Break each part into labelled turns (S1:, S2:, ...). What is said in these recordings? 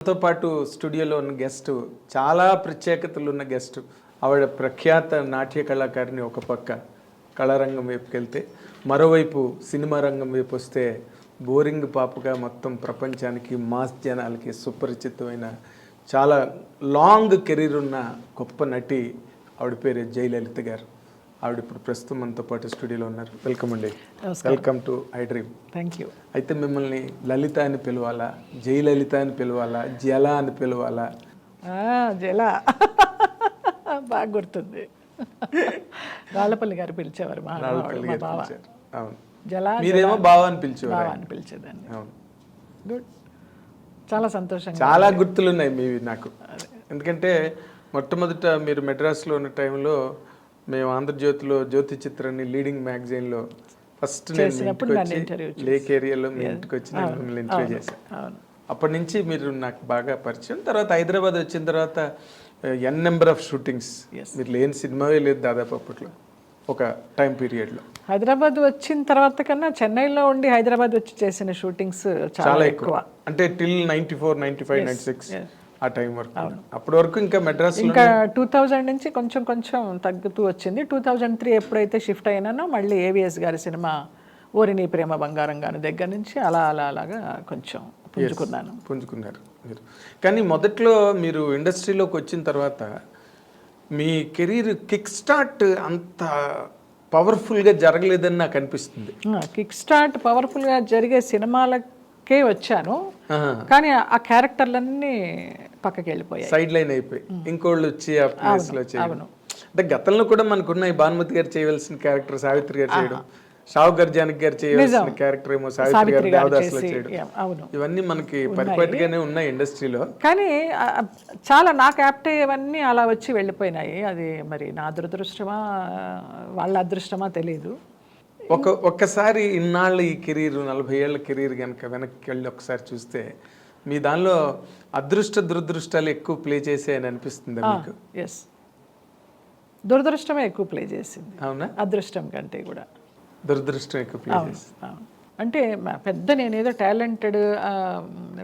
S1: తో పాటు స్టూడియోలో ఉన్న గెస్ట్ చాలా ప్రత్యేకతలు ఉన్న గెస్ట్ ఆవిడ ప్రఖ్యాత నాట్య కళాకారిణి ఒక పక్క కళారంగం వైపుకి వెళ్తే మరోవైపు సినిమా రంగం వైపు వస్తే బోరింగ్ పాపగా మొత్తం ప్రపంచానికి మాస్ జనాలకి సుపరిచితమైన చాలా లాంగ్ కెరీర్ ఉన్న గొప్ప నటి ఆవిడ పేరు జయలలిత గారు. ఆవిడ ఇప్పుడు ప్రస్తుతం మనతో పాటు స్టూడియోలో ఉన్నారు. వెల్కమ్ అండి. Welcome to I dream
S2: thank you
S1: అయితే మిమ్మల్ని లలిత అని పిలవాలా జయలలిత అని పిలవాలా జల అని పిలవాలా?
S2: జల బాగా గుర్తుంది. రాళ్ళపల్లి గారు పిలిచేవారు మా బావ.
S1: అవును.
S2: జల
S1: మీరేమో బావ అని పిలిచేవారు
S2: బావ అని పిలిచేదాన్ని.
S1: అవును.
S2: గుడ్ చాలా సంతోషంగా
S1: చాలా గుర్తులు ఉన్నాయి మీవి నాకు. ఎందుకంటే మొట్టమొదట మీరు మెడ్రాస్లో ఉన్న టైంలో మేము ఆంధ్రజ్యోతిలో జ్యోతి చిత్రాన్ని లీడింగ్ మ్యాగజైన్లో ఫస్ట్ నేను లేక్ ఏరియాలో మీ ఇంటికి వచ్చి మిమ్మల్ని ఇంటర్వ్యూ చేశాను. అప్పటి నుంచి మీరు నాకు బాగా పరిచయం. తర్వాత హైదరాబాద్ వచ్చిన తర్వాత ఎన్ నెంబర్ ఆఫ్ షూటింగ్స్ మీరు లేని సినిమావే లేదు దాదాపు అప్పట్లో ఒక టైం పీరియడ్లో
S2: హైదరాబాద్ వచ్చిన తర్వాత కన్నా చెన్నైలో ఉండి హైదరాబాద్ వచ్చి చేసిన షూటింగ్స్ చాలా ఎక్కువ.
S1: అంటే till ninety four ninety five ninety six. ఆ టైం వరకు. అప్పటి వరకు ఇంకా మెడ్రాస్
S2: ఇంకా టూ థౌజండ్ నుంచి కొంచెం కొంచెం తగ్గుతూ వచ్చింది. టూ థౌజండ్ త్రీ ఎప్పుడైతే షిఫ్ట్ అయినానో మళ్ళీ ఏవిఎస్ గారి సినిమా ఓరిని ప్రేమ బంగారం గారి దగ్గర నుంచి అలా అలా అలాగా కొంచెం పుంజుకున్నాను.
S1: పుంజుకున్నారు మీరు. కానీ మొదట్లో మీరు ఇండస్ట్రీలోకి వచ్చిన తర్వాత మీ కెరీర్ కిక్ స్టార్ట్ అంత పవర్ఫుల్గా జరగలేదని నాకు అనిపిస్తుంది.
S2: కిక్ స్టార్ట్ పవర్ఫుల్గా జరిగే సినిమాలకే వచ్చాను. కానీ ఆ క్యారెక్టర్లన్నీ పక్కకి వెళ్ళిపోయాయి
S1: సైడ్ లైన్ అయిపోయి. ఇంకోళ్ళు వచ్చి ఆ ప్లేస్లో చేయడం. అంటే గతంలో కూడా మనకున్న ఈ భానుమతి గారు చేయవలసిన క్యారెక్టర్ సావిత్రి గారు చేయడం. షావు గారు జానకి గారు చేయవలసిన క్యారెక్టర్ ఏమో సావిత్రి గారు దేవదాస్లో చేయడం.
S2: అవును.
S1: ఇవన్నీ మనకి పరిపాటిగానే ఉన్నాయి ఇండస్ట్రీలో.
S2: కానీ చాలా నాకు యాప్ట్ అయ్యేవన్నీ అలా వచ్చి వెళ్ళిపోయినాయి. అది మరి నా దురదృష్టమా వాళ్ళ అదృష్టమా తెలియదు
S1: ఒక ఒక్కసారి ఇన్నాళ్ళు ఈ కెరీర్ నలభై ఏళ్ళ కెరీర్ కనుక వెనక్కి వెళ్ళి ఒకసారి చూస్తే మీ దానిలో అదృష్ట దురదృష్టాలు ఎక్కువ ప్లే చేసాయని అనిపిస్తుంది మీకు?
S2: ఎస్ దురదృష్టమే ఎక్కువ ప్లే చేసింది.
S1: అవునా?
S2: అదృష్టం కంటే కూడా.
S1: దురదృష్టం ఎక్కువ ప్లే చేసి
S2: అవును. అంటే పెద్ద నేనేదో టాలెంటెడ్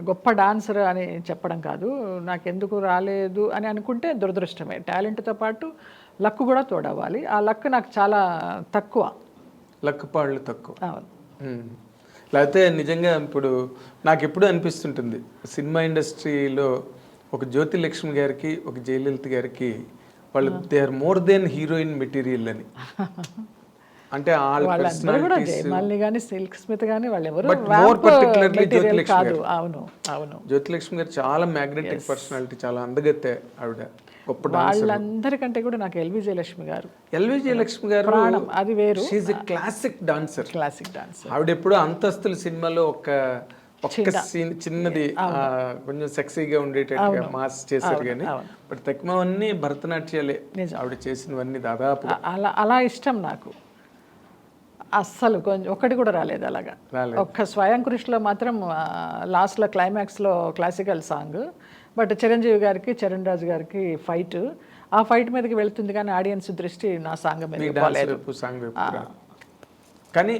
S2: గొప్ప డాన్సర్ అని చెప్పడం కాదు. నాకెందుకు రాలేదు అని అనుకుంటే దురదృష్టమే. టాలెంట్తో పాటు లక్ కూడా తోడవ్వాలి. ఆ లక్ నాకు చాలా తక్కువ.
S1: లక్కపాళ్ళు తక్కువ.
S2: అవును.
S1: లేకపోతే నిజంగా ఇప్పుడు నాకు ఎప్పుడు అనిపిస్తుంటుంది. సినిమా ఇండస్ట్రీలో ఒక జ్యోతి లక్ష్మి గారికి ఒక జయలలిత గారికి వాళ్ళు they are more than heroine material అని. అంటే జ్యోతిలక్ష్మి గారు. చాలా మ్యాగ్నెటిక్ పర్సనాలిటీ చాలా అందగత్తే ఆవిడ. గొప్ప
S2: వాళ్ళందరికంటే కూడా నాకు ఎల్వి జయలక్ష్మి గారు.
S1: ఎల్వి జయలక్ష్మి గారు
S2: ప్రాణం అది వేరు.
S1: She classic dancer
S2: classic dance
S1: ఆవిడ ఎప్పుడు అంతస్తుల సినిమాలో ఒక ఒక్క సీన్ చిన్నది కొంచెం సెక్సీగా ఉండేటట్టుగా మాస్ చేశారు కానీ బట్ తక్కువన్నీ భరతనాట్యాలే. ఆవిడ చేసినవన్నీ దాదాపు.
S2: అలా అలా ఇష్టం నాకు. అస్సలు కొంచెం ఒక్కటి కూడా రాలేదు అలాగా. ఒక్క స్వయం కృషిలో మాత్రం లాస్ట్లో క్లైమాక్స్లో క్లాసికల్ సాంగ్ బట్ చిరంజీవి గారికి చరణ్ రాజు గారికి ఫైట్. ఆ ఫైట్ మీదకి వెళ్తుంది కానీ ఆడియన్స్ దృష్టి నా సాంగ్ మీద
S1: సాంగ్. కానీ